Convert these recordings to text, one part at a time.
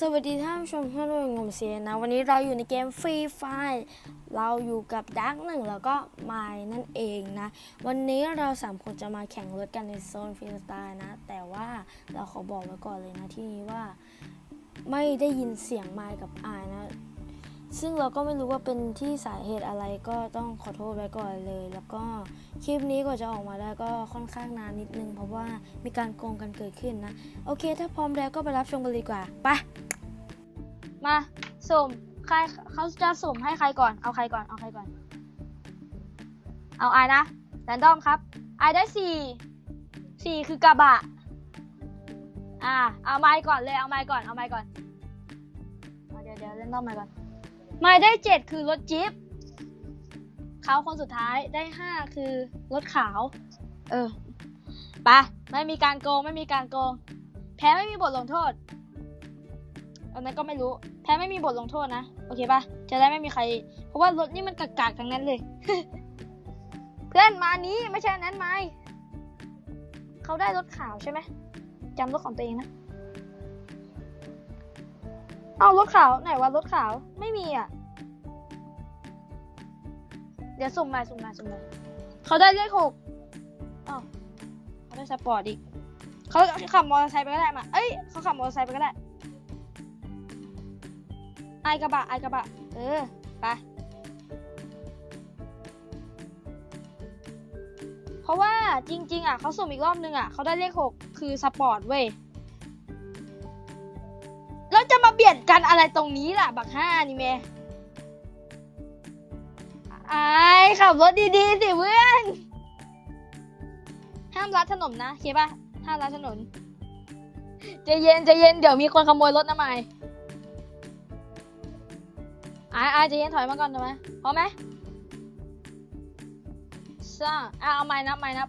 สวัสดีท่านผู้ชมที่ร่วมงมเสียนะ วันนี้เราอยู่ในเกมฟรีไฟเราอยู่กับดักหนึ่งแล้วก็ไมล์นั่นเองนะ วันนี้เราสามคนจะมาแข่งรถกันในโซนฟรีสไตล์นะ แต่ว่าเราขอบอกไว้ก่อนเลยนะที่นี้ว่าไม่ได้ยินเสียงไมล์กับอายนะ ซึ่งเราก็ไม่รู้ว่าเป็นที่สาเหตุอะไรก็ต้องขอโทษไว้ก่อนเลย แล้วก็คลิปนี้กว่าจะออกมาได้ก็ค่อนข้างนานนิดนึง เพราะว่ามีการโกงกันเกิดขึ้นนะ โอเค ถ้าพร้อมแล้วก็ไปรับชมกันเลยดีกว่าไป มาสุ่มใครเขาจะสุ่มให้ใครก่อน เอาใครก่อน เอาใครก่อน เอาไอนะแรนดอมครับไอได้สี่สี่คือกระบะ อ่า เอาไม้ก่อนเลย เอาไม้ก่อน เอาไม้ก่อน เดี๋ยวเดี๋ยวเล่นดอมไม้ก่อน ไม้ได้เจ็ดคือรถจิ๊บเขาคนสุดท้ายได้ห้าคือรถขาว เออ ไป ไม่มีการโกง ไม่มีการโกง แพ้ไม่มีบทลงโทษ อันนั้นก็ไม่รู้แพ้ไม่มีบทลงโทษนะ โอเคปะจะได้ไม่มีใคร เพราะว่ารถนี่มันกากๆทั้งนั้นเลย เพื่อนมานี้ไม่ใช่นนั้นไม่เขาได้รถขาวใช่ไหมจำรถของตัวเองนะเอารถขาวไหนวะรถขาวไม่มีอะ เดี๋ยวสุ่มมาสุ่มมาสุ่มมาเขาได้เลขหกอ้าวเขาได้สปอร์ตอีกเขาขับมอเตอร์ไซค์ไปก็ได้มา เอ้ยเขาขับมอเตอร์ไซค์ไปก็ได้ ไอกระบะไอกระบะ เออ ไปเพราะว่าจริง ๆ อะเขาสุ่มอีกรอบนึงอะเขาได้เลขหกคือสปอร์ตเว้ยแล้วจะมาเบียดกันอะไรตรงนี้ล่ะ บักห้านี่เมไอขับรถดีๆ สิเพื่อน ห้ามลัดถนนนะโอเคปะห้ามลัดถนนใจเย็นใจเย็นเดี๋ยวมีคนขโมยรถนะไมาย อายอายใจเย็นถอยมาก่อนได้ไหมพร้อมไหมซ่าอะเอาไม้นับไม้นับ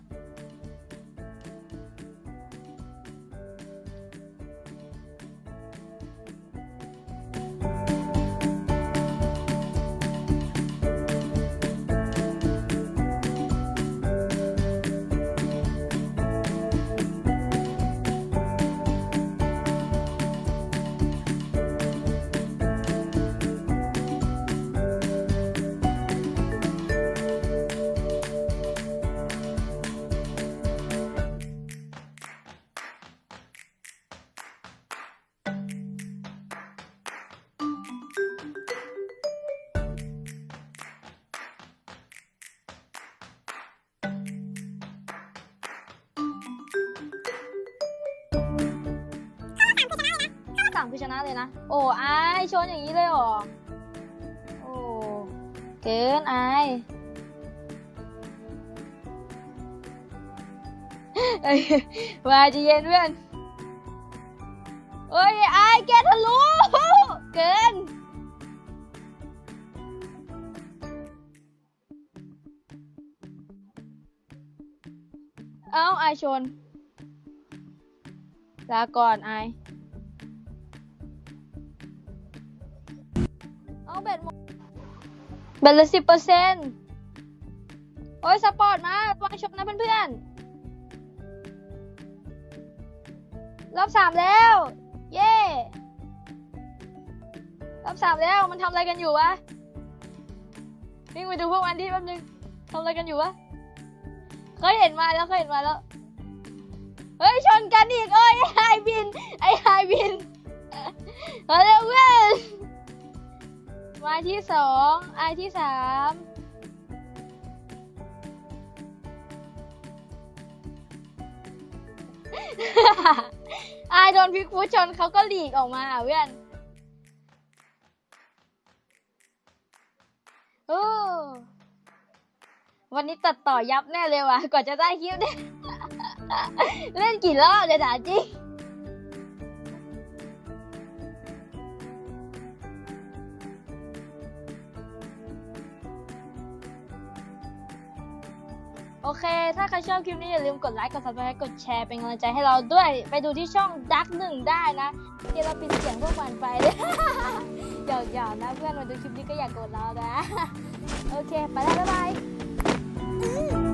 สามคือชนะเลยนะ โอ้ไอายชนอย่างนี้เลยเหรอ โอ้เกินไอายเอ้ยมาจะเย็นเพื่อนเอ้ยไอายแกทะลุเกินเอ้าไอชนลาก่อนไอ เอาแบตหมดแบตเหลือสิบเปอร์เซ็นต์โอ้ยสปอร์ตมาวางชมนะเพื่อนๆ รอบสามแล้ว เย่รอบสามแล้วมันทำอะไรกันอยู่วะวิ่งไปดูพวกมันดิแป๊บนึงทำอะไรกันอยู่วะเคยเห็นมาแล้วเคยเห็นมาแล้ว เฮ้ยชนกันอีกเอ้ยไอไฮบิน ไอไฮบินเอาเร็วเว้ย ไม้ที่สองไอที่สามไอโดนพิกฟูชนเขาก็หลีกออกมาเพื่อนโอ้วันนี้ตัดต่อยับแน่เลยว่ะ กว่าจะได้คลิปเนี่ย เล่นกี่รอบเลยถามจริง โอเค ถ้าใครชอบคลิปนี้อย่าลืมกดไลค์ กด subscribe กดแชร์เป็นกำลังใจให้เราด้วย ไปดูที่ช่องดักหนึ่งได้นะเดี๋ยวเราปิดเสียงพวกมันไปเลยหยอกๆนะเพื่อนมาดูคลิปนี้ก็อยากกดเรานะ โอเค ไปแล้วบ๊ายบาย